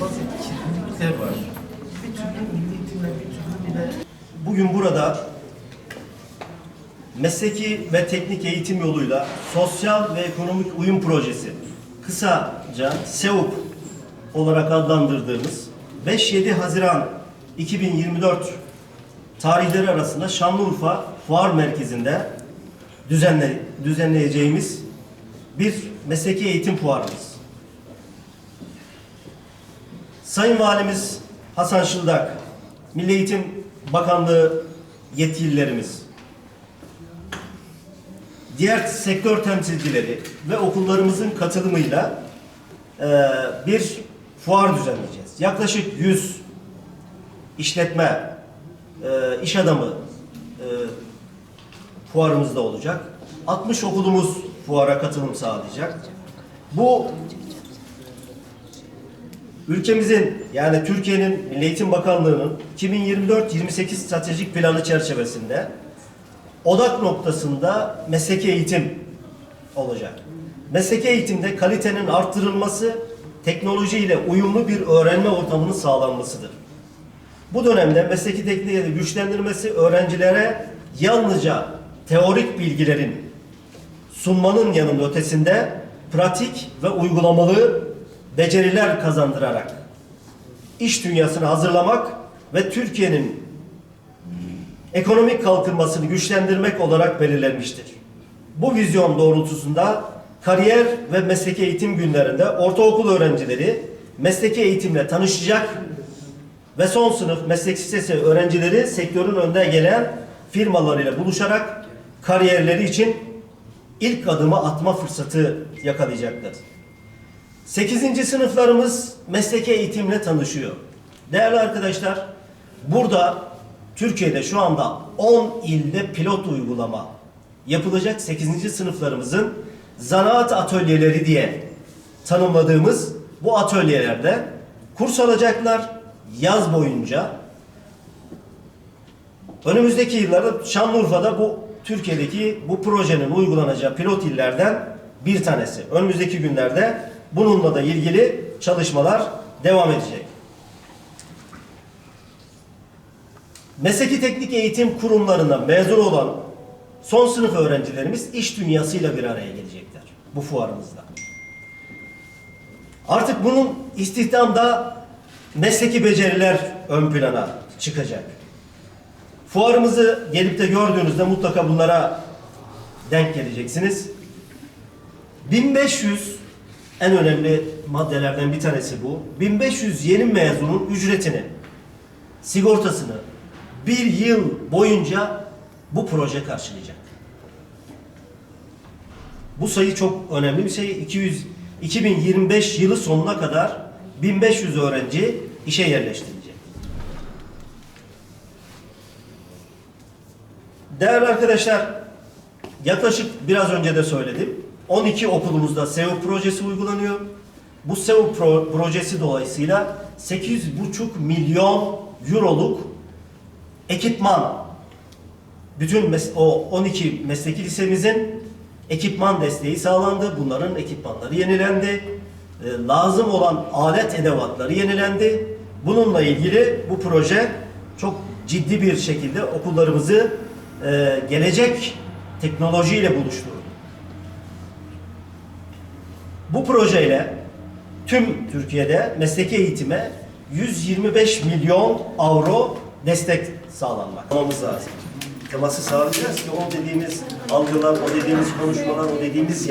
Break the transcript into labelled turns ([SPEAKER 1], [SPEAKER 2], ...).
[SPEAKER 1] basit kirlilikler var. Bir türlü milli bir türlü bile
[SPEAKER 2] Bugün burada mesleki ve teknik eğitim yoluyla sosyal ve ekonomik uyum projesi, kısaca SEUP olarak adlandırdığımız 5-7 Haziran 2024 tarihleri arasında Şanlıurfa Fuar Merkezi'nde düzenle, düzenleyeceğimiz bir mesleki eğitim fuarımız. Sayın Valimiz Hasan Şıldak, Milli Eğitim Bakanlığı yetkililerimiz, diğer sektör temsilcileri ve okullarımızın katılımıyla eee, bir fuar düzenleyeceğiz. Yaklaşık 100 işletme, eee, iş adamı eee, fuarımızda olacak. 60 okulumuz fuara katılım sağlayacak. Bu ülkemizin yani Türkiye'nin Milli Eğitim Bakanlığı'nın 2024-28 stratejik planı çerçevesinde odak noktasında mesleki eğitim olacak. Mesleki eğitimde kalitenin arttırılması, teknolojiyle uyumlu bir öğrenme ortamının sağlanmasıdır. Bu dönemde mesleki teknikleri güçlendirmesi öğrencilere yalnızca teorik bilgilerin sunmanın yanında ötesinde pratik ve uygulamalı beceriler kazandırarak iş dünyasını hazırlamak ve Türkiye'nin ekonomik kalkınmasını güçlendirmek olarak belirlenmiştir. Bu vizyon doğrultusunda kariyer ve mesleki eğitim günlerinde ortaokul öğrencileri mesleki eğitimle tanışacak ve son sınıf meslek lisesi öğrencileri sektörün önde gelen firmalarıyla buluşarak kariyerleri için ilk adımı atma fırsatı yakalayacaklar. 8. sınıflarımız mesleki eğitimle tanışıyor. Değerli arkadaşlar, burada Türkiye'de şu anda 10 ilde pilot uygulama yapılacak 8. sınıflarımızın zanaat atölyeleri diye tanımladığımız bu atölyelerde kurs alacaklar yaz boyunca. Önümüzdeki yıllarda Şanlıurfa'da bu Türkiye'deki bu projenin uygulanacağı pilot illerden bir tanesi. Önümüzdeki günlerde bununla da ilgili çalışmalar devam edecek. Mesleki teknik eğitim kurumlarından mezun olan son sınıf öğrencilerimiz iş dünyasıyla bir araya gelecekler bu fuarımızda. Artık bunun istihdamda mesleki beceriler ön plana çıkacak. Fuarımızı gelip de gördüğünüzde mutlaka bunlara denk geleceksiniz. 1500 en önemli maddelerden bir tanesi bu. 1500 yeni mezunun ücretini, sigortasını bir yıl boyunca bu proje karşılayacak. Bu sayı çok önemli bir sayı. 200 2025 yılı sonuna kadar 1500 öğrenci işe yerleştirilecek. Değerli arkadaşlar, yaklaşık biraz önce de söyledim. 12 okulumuzda SEO projesi uygulanıyor. Bu SEO pro- projesi dolayısıyla 8,5 milyon euroluk ekipman bütün o 12 mesleki lisemizin ekipman desteği sağlandı. Bunların ekipmanları yenilendi. E, lazım olan alet edevatları yenilendi. Bununla ilgili bu proje çok ciddi bir şekilde okullarımızı e, gelecek teknolojiyle buluşturdu. Bu projeyle tüm Türkiye'de mesleki eğitime 125 milyon avro destek sağlanmak. Olmamız lazım. Teması sağlayacağız ki o dediğimiz algılar, o dediğimiz konuşmalar, o dediğimiz